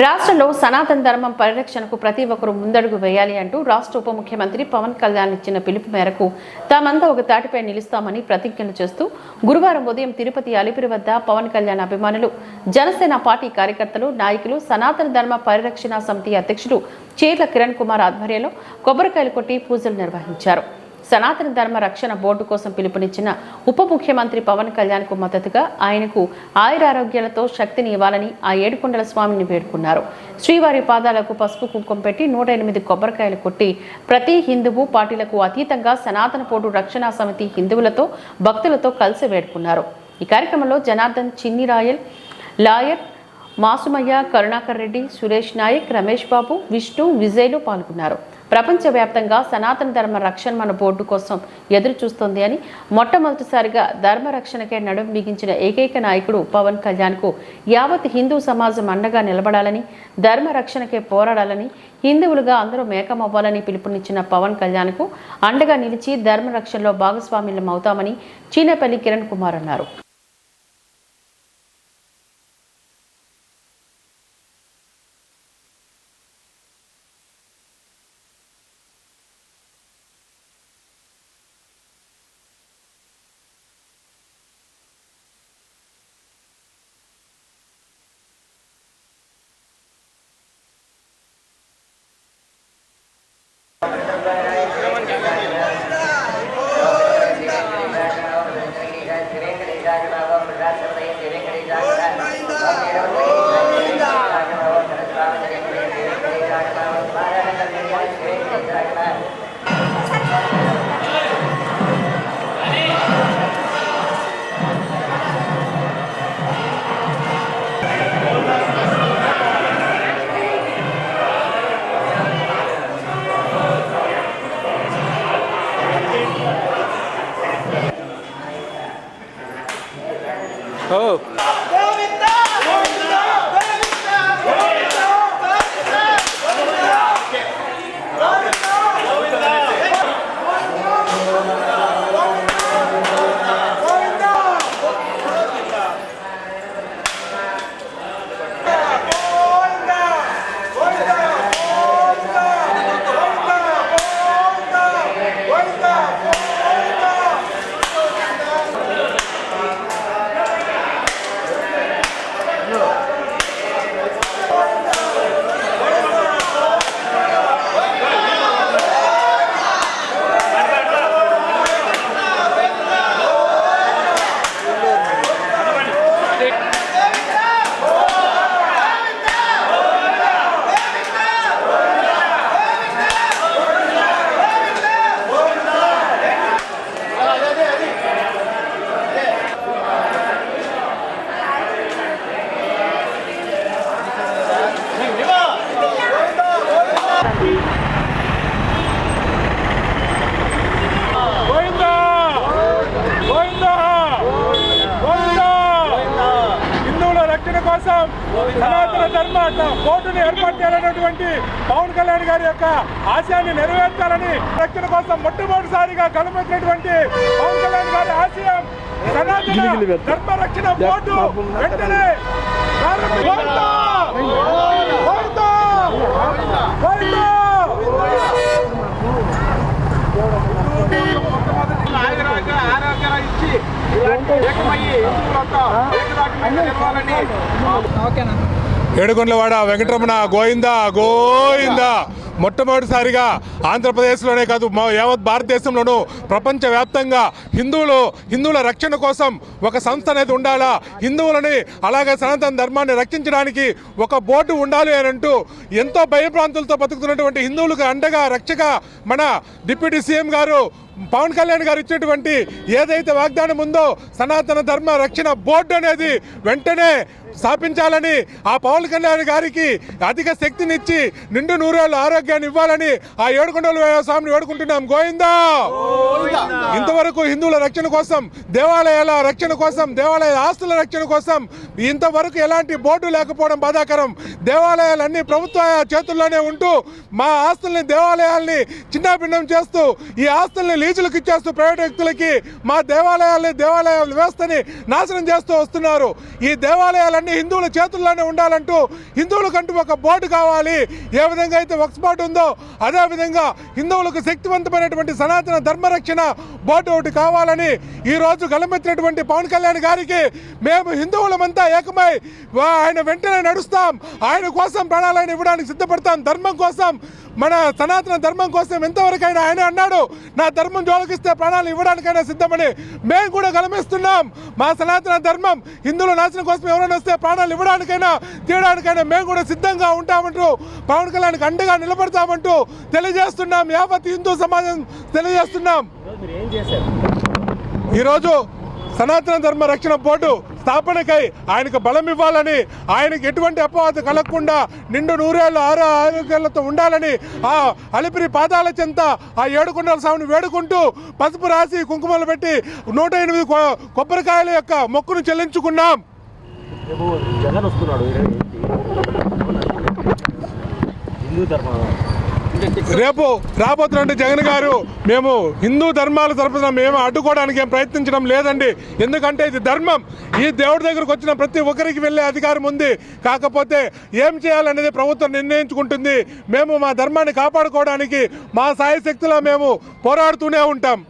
రాష్ట్రంలో సనాతన ధర్మం పరిరక్షణకు ప్రతి ఒక్కరూ ముందడుగు వేయాలి అంటూ రాష్ట్ర ఉప ముఖ్యమంత్రి పవన్ కళ్యాణ్ ఇచ్చిన పిలుపు మేరకు తామంతా ఒక తాటిపై నిలుస్తామని ప్రతిజ్ఞలు చేస్తూ గురువారం ఉదయం తిరుపతి అలిపిరి వద్ద పవన్ కళ్యాణ్ అభిమానులు జనసేన పార్టీ కార్యకర్తలు నాయకులు సనాతన ధర్మ పరిరక్షణ సమితి అధ్యక్షుడు చీర్ల కిరణ్ కుమార్ ఆధ్వర్యంలో కొబ్బరికాయలు కొట్టి పూజలు నిర్వహించారు. సనాతన ధర్మ రక్షణ బోర్డు కోసం పిలుపునిచ్చిన ఉప ముఖ్యమంత్రి పవన్ కళ్యాణ్కు మద్దతుగా ఆయనకు ఆయురారోగ్యాలతో శక్తిని ఇవ్వాలని ఆ ఏడుకొండల స్వామిని వేడుకున్నారు. శ్రీవారి పాదాలకు పసుపు కుంకుమ పెట్టి నూట ఎనిమిది కొబ్బరికాయలు కొట్టి ప్రతి హిందువు పార్టీలకు అతీతంగా సనాతన పోటు రక్షణ సమితి హిందువులతో భక్తులతో కలిసి వేడుకున్నారు. ఈ కార్యక్రమంలో జనార్దన్ చిన్ని రాయల్ లాయర్ మాసుమయ్య కరుణాకర్ రెడ్డి సురేష్ నాయక్ రమేష్ బాబు విష్ణు విజయ్లు పాల్గొన్నారు. ప్రపంచవ్యాప్తంగా సనాతన ధర్మ రక్షణ మన బోర్డు కోసం ఎదురు చూస్తోంది అని మొట్టమొదటిసారిగా ధర్మ రక్షణకే నడుం బిగించిన ఏకైక నాయకుడు పవన్ కళ్యాణ్కు యావత్ హిందూ సమాజం అండగా నిలబడాలని ధర్మ రక్షణకే పోరాడాలని హిందువులుగా అందరూ మేకమవ్వాలని పిలుపునిచ్చిన పవన్ కళ్యాణ్కు అండగా నిలిచి ధర్మ రక్షణలో భాగస్వామ్యం అవుతామని చీనపల్లి కిరణ్ కుమార్ అన్నారు. louco? సనాతన ధర్మ కోర్టును ఏర్పాటు చేయాలన్నటువంటి పవన్ కళ్యాణ్ గారి యొక్క ఆశయాన్ని నెరవేర్చాలని రక్షణ కోసం మొట్టమొదటిసారిగా కలుపెట్టినటువంటి పవన్ కళ్యాణ్ గారి ఆశయం సనాతన ధర్మ రక్షణ బోర్డు వెంటనే ఆరోగ్యాలు ఇచ్చి ఏకమయ్యి హిందువులతో ఏడుకొండలవాడ వెంకటరమణ గోయిందా గోయిందా. మొట్టమొదటిసారిగా ఆంధ్రప్రదేశ్లోనే కాదు మా యావత్ భారతదేశంలోనూ ప్రపంచవ్యాప్తంగా హిందువులు హిందువుల రక్షణ కోసం ఒక సంస్థ అనేది ఉండాలా? హిందువులని అలాగే సనాతన ధర్మాన్ని రక్షించడానికి ఒక బోర్డు ఉండాలి అని అంటూ ఎంతో భయప్రాంతులతో బతుకుతున్నటువంటి హిందువులకు అండగా రక్షగా మన డిప్యూటీ సీఎం గారు పవన్ కళ్యాణ్ గారు ఇచ్చినటువంటి ఏదైతే వాగ్దానం ఉందో సనాతన ధర్మ రక్షణ బోర్డు అనేది వెంటనే స్థాపించాలని ఆ పవన్ కళ్యాణ్ గారికి అధిక శక్తినిచ్చి నిండు నూరేళ్ళు ఆరోగ్యాన్ని ఇవ్వాలని ఆ ఏడుకొండల స్వామిని వేడుకుంటున్నాం. గోవిందా! ఇంతవరకు హిందువుల రక్షణ కోసం దేవాలయాల రక్షణ కోసం దేవాలయ ఆస్తుల రక్షణ కోసం ఇంతవరకు ఎలాంటి బోర్డు లేకపోవడం బాధాకరం. దేవాలయాలన్నీ ప్రభుత్వ చేతుల్లోనే ఉంటూ మా ఆస్తుల్ని దేవాలయాల్ని చిన్నాభిన్నం చేస్తూ ఈ ఆస్తుల్ని లీజులకు ఇచ్చేస్తూ ప్రైవేట్ వ్యక్తులకి మా దేవాలయాల్ని దేవాలయ వ్యవస్థని నాశనం చేస్తూ వస్తున్నారు. ఈ దేవాలయాలన్నీ హిందువుల చేతుల్లోనే ఉండాలంటూ హిందువులకంటూ ఒక బోర్డు కావాలి. ఏ విధంగా అయితే వక్స్ బోర్డు ఉందో అదే విధంగా హిందువులకు శక్తివంతమైనటువంటి సనాతన ధర్మరక్షణ బోర్డు ఒకటి కావాలని ఈ రోజు గలమెత్తినటువంటి పవన్ కళ్యాణ్ గారికి మేము హిందువులమంతా ఏకమై వా- ఆయన వెంటనే నడుస్తాం. ఆయన కోసం ప్రాణాలను ఇవ్వడానికి సిద్ధపడతాం. ధర్మం కోసం మన సనాతన ధర్మం కోసం ఎంతవరకైనా ఆయన అన్నాడు నా ధర్మం జోలకిస్తే ప్రాణాలు ఇవ్వడానికైనా సిద్ధమని మేము కూడా గలమిస్తున్నాం మా సనాతన ధర్మం హిందువుల నాశనం కోసం ఎవరైనా వస్తే ప్రాణాలు ఇవ్వడానికైనా తీయడానికైనా మేము కూడా సిద్ధంగా ఉంటామంటూ పవన్ కళ్యాణ్కి అండగా నిలబడతామంటూ తెలియజేస్తున్నాం. యావత్ హిందూ సమాజం తెలియజేస్తున్నాం. ఈరోజు సనాతన ధర్మ రక్షణ బోర్డు స్థాపనకై ఆయనకు బలం ఇవ్వాలని ఆయనకు ఎటువంటి అపవాదు కలగకుండా నిండు నూరేళ్ళు ఆరో ఆరోగ్యాలతో ఉండాలని ఆ అలిపిరి పాదాల చెంత ఆ ఏడుకొండల స్వామిని వేడుకుంటూ పసుపు రాసి కుంకుమలు పెట్టి నూట ఎనిమిది కొబ్బరికాయల యొక్క మొక్కును చెల్లించుకున్నాం. జగన్ వస్తున్నాడు హిందూ ధర్మం. రేపు రాబోతున్నటువంటి జగన్ గారు మేము హిందూ ధర్మాల తరపున మేము అడ్డుకోవడానికి ఏం ప్రయత్నించడం లేదండి. ఎందుకంటే ఇది ధర్మం. ఈ దేవుడి దగ్గరకు వచ్చిన ప్రతి ఒక్కరికి వెళ్ళే అధికారం ఉంది. కాకపోతే ఏం చేయాలనేది ప్రభుత్వం నిర్ణయించుకుంటుంది. మేము మా ధర్మాన్ని కాపాడుకోవడానికి మా సాయశక్తిలో మేము పోరాడుతూనే ఉంటాం.